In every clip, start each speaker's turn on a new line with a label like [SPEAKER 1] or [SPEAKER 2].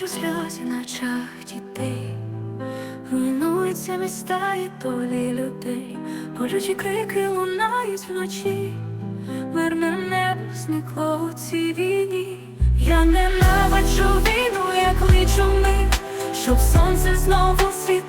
[SPEAKER 1] бачу сльози на очах дітей, руйнуються міста і долі людей, болючі крики лунають вночі, мирне небо зникло у цій війні. Я ненавиджу війну, як личу ми, щоб сонце знову світило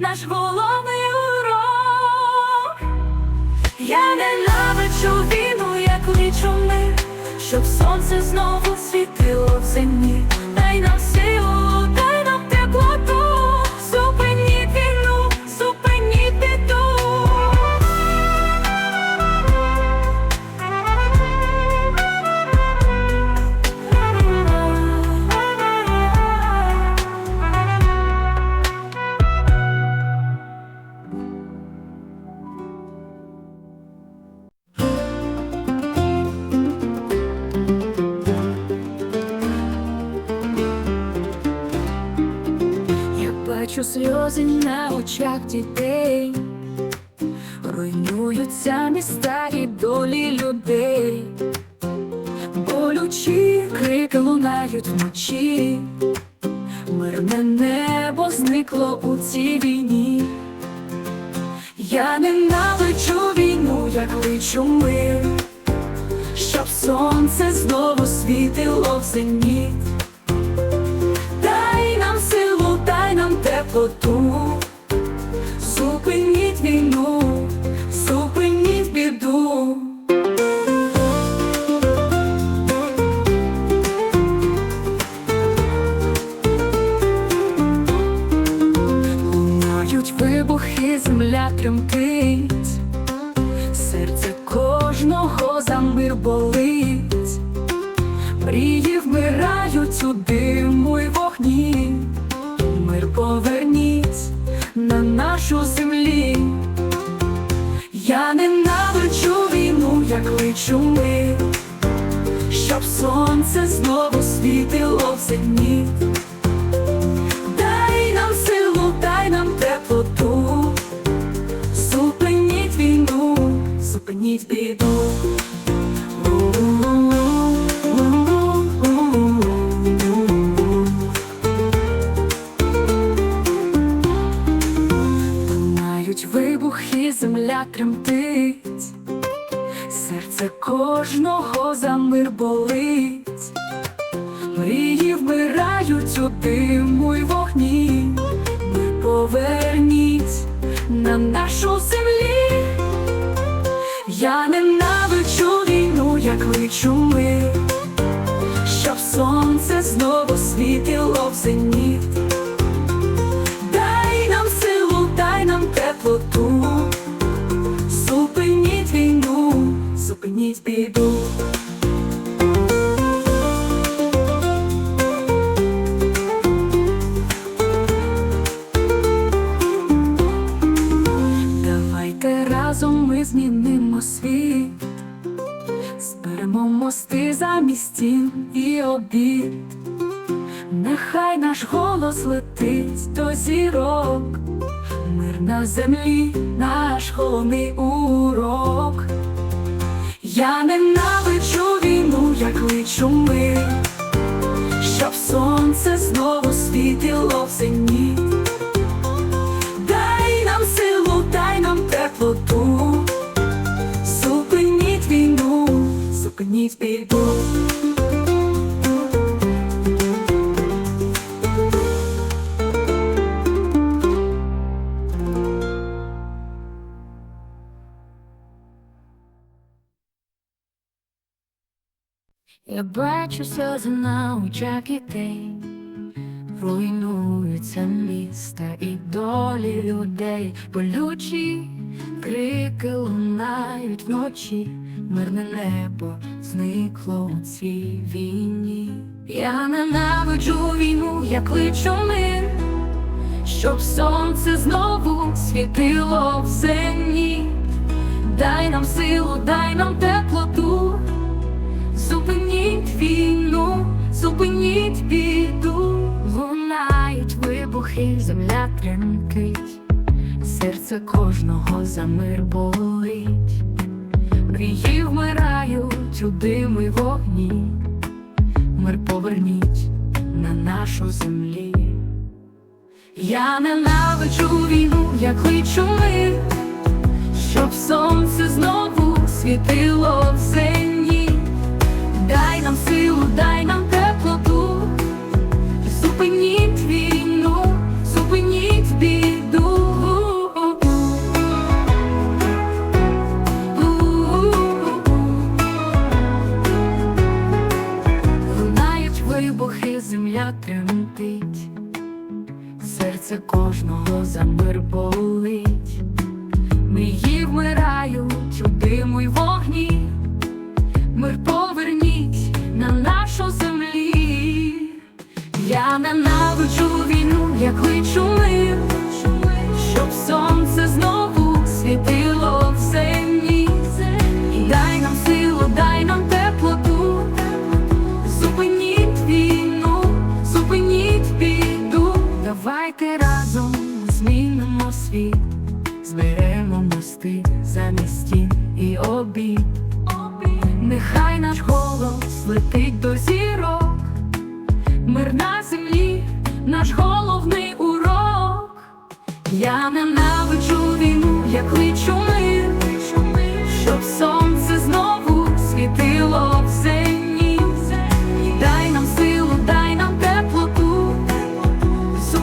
[SPEAKER 1] наш головний урок. Я ненавичу війну, як лічу ми, щоб сонце знову світило в землі. Руйнуються міста і долі людей, болючі крики лунають вночі, мирне небо зникло у цій війні. Я ненавиджу війну, як личу мир, щоб сонце знову світило в зеніт. Дай нам силу, дай нам теплоту, зупиніть війну, зупиніть. Лунають вибухи, земля тремтить, серце кожного за мир болить. Мрії вмирають у диму й знову світило в зеніт. Як личу ми, щоб сонце знову світило в зеніт. Дай нам силу, дай нам теплоту, зупиніть війну, зупиніть біду. Стін і обід. Нехай наш голос летить до зірок, мир на землі, наш головний урок. Я ненавиджу війну, як кличу мир, щоб сонце знову світило в зеніт. Дай нам силу, дай нам теплоту, зупиніть війну, зупиніть біду. Я бачу сльози на очах дітей, руйнуються міста і долі людей, болючі крики лунають вночі, мирне небо зникло у цій війні. Я ненавиджу війну, я кличу мир, щоб сонце знову світило в зені. Дай нам силу, дай нам теплоту. Зупиніть війну, зупиніть біду, лунають вибухи, земля тремтить, серце кожного за мир болить, мрії вмирають у диму й вогні, мир поверніть на нашу землі. Я ненавиджу війну, я кличу мир, щоб сонце знову світило в зені. Дай нам силу, дай нам теплоту, зупиніть війну,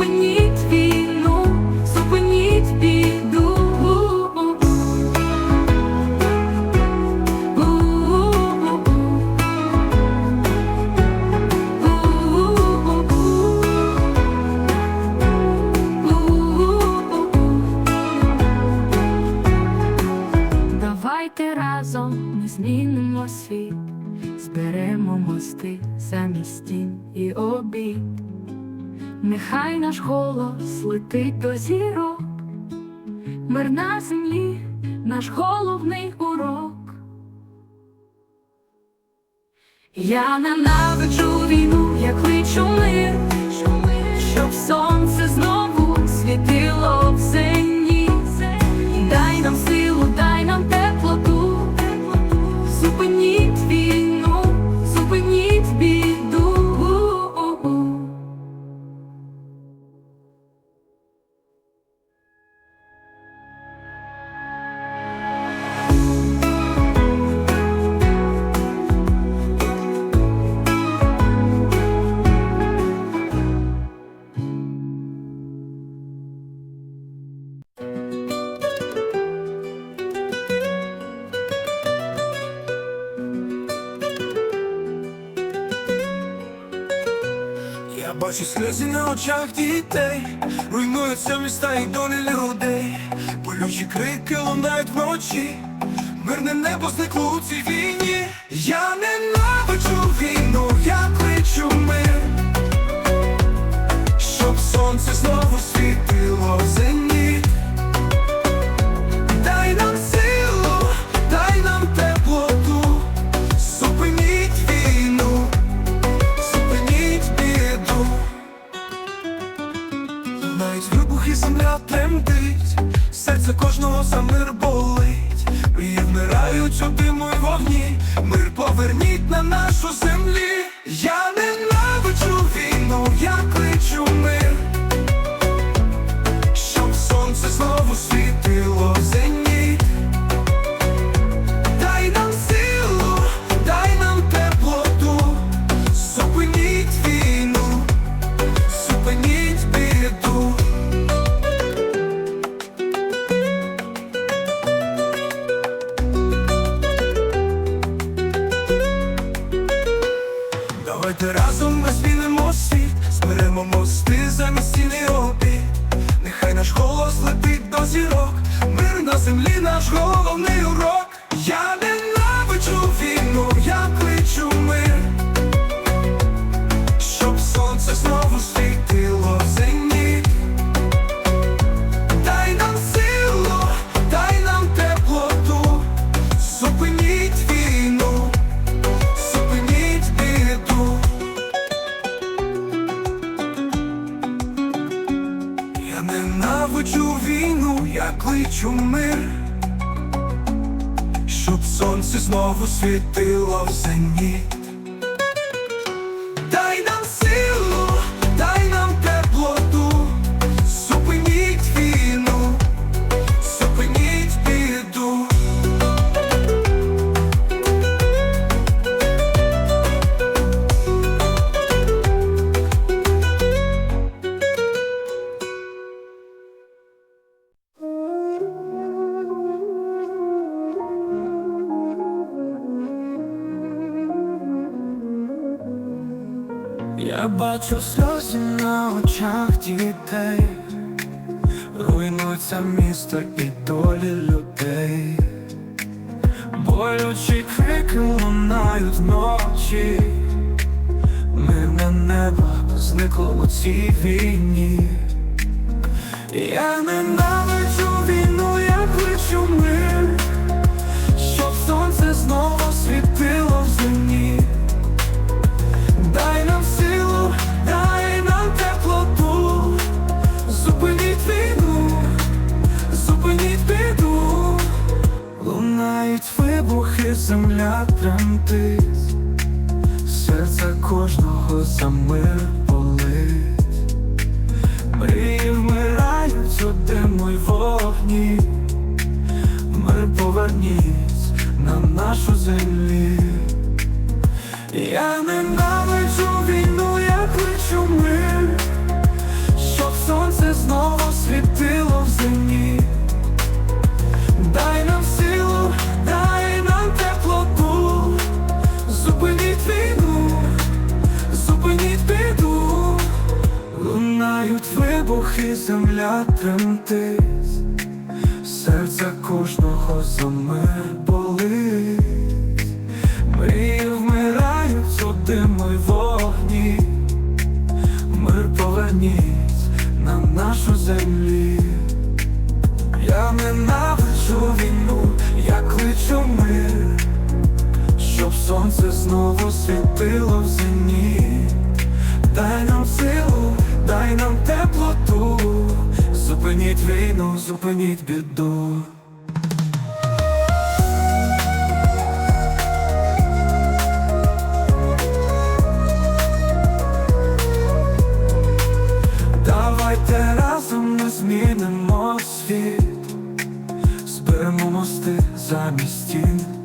[SPEAKER 1] зупиніть наш головний урок. Я ненавиджу війну, як кличу мир, щоб сонце знову
[SPEAKER 2] Бачу сльози на очах дітей, руйнуються міста і долі людей, болючі крики лунають вночі, мирне небо зникло у цій війні. Я ненавиджу війну, я кличу мир, щоб сонце знову світило в світило в зені. Бачу сльози на очах дітей, руйнується місто і долі людей, болючі крики лунають вночі, мирне небо зникло у цій війні. Я ненавиджу війну, як лечу ми. земля тремтить, серце кожного за мир болить, мрії вмирають у диму й вогні, мир поверніть на нашу землі. Я olhar, замість стін.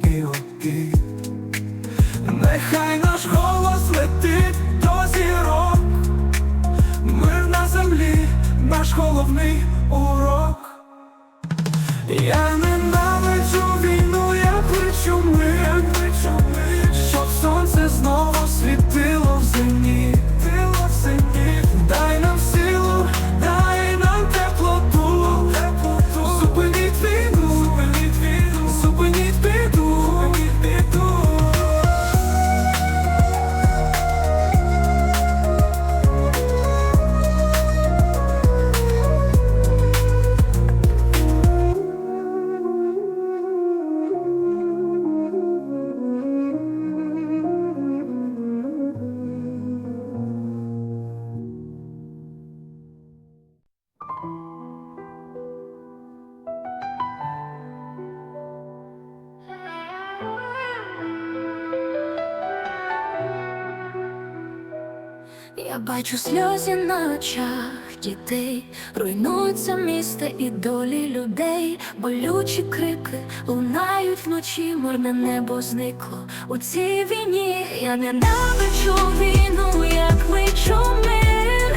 [SPEAKER 2] Я
[SPEAKER 1] бачу сльози на очах дітей, руйнуються міста і долі людей, болючі крики лунають вночі, мирне небо зникло у цій війні. Я ненавиджу війну, як личу мир,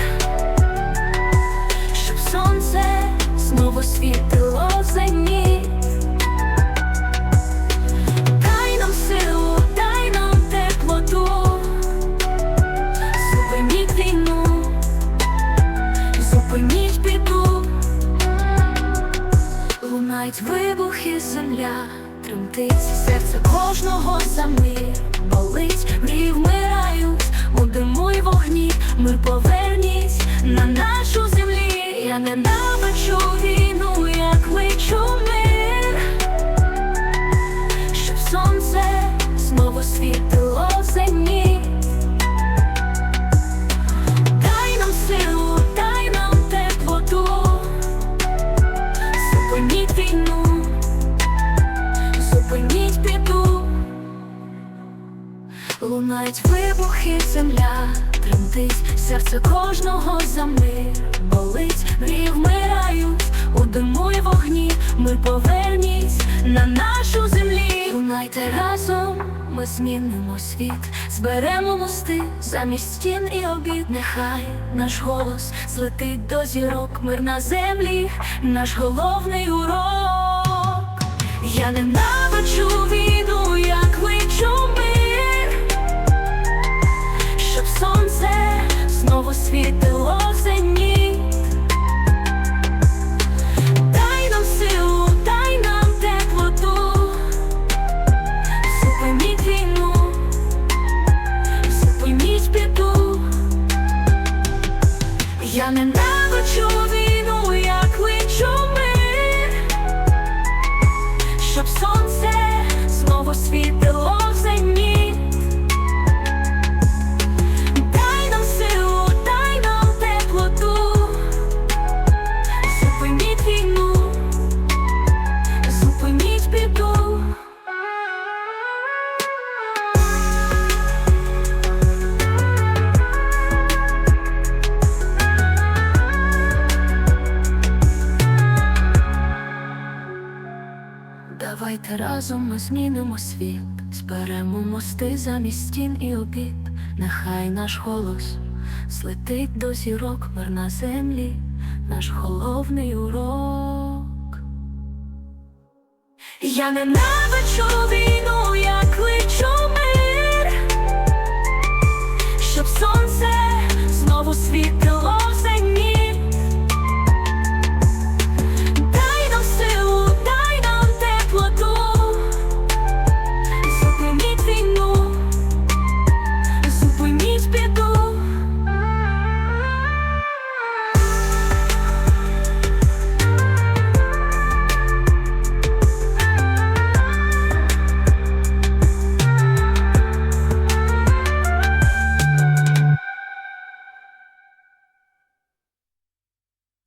[SPEAKER 1] щоб сонце знову світило в зеніт. Лунають вибухи, земля тремтить, серце кожного за мир болить, мрії вмирають, у диму й вогні, мир поверніть на нашу землі. Я ненавиджу війну, як личу лунають вибухи, земля тремтить, серце кожного за мир болить, мрії вмирають у диму й вогні. Ми поверніть на нашу землі. Лунайте разом, ми змінимо світ, зберемо мости замість стін і обід. Нехай наш голос злетить до зірок, мир на землі, наш головний урок. Я ненавиджу війну, разом ми змінимо світ, зберемо мости замість стін і обід. Нехай наш голос злетить до зірок, мир на землі, наш головний урок. Я ненавичу війну, як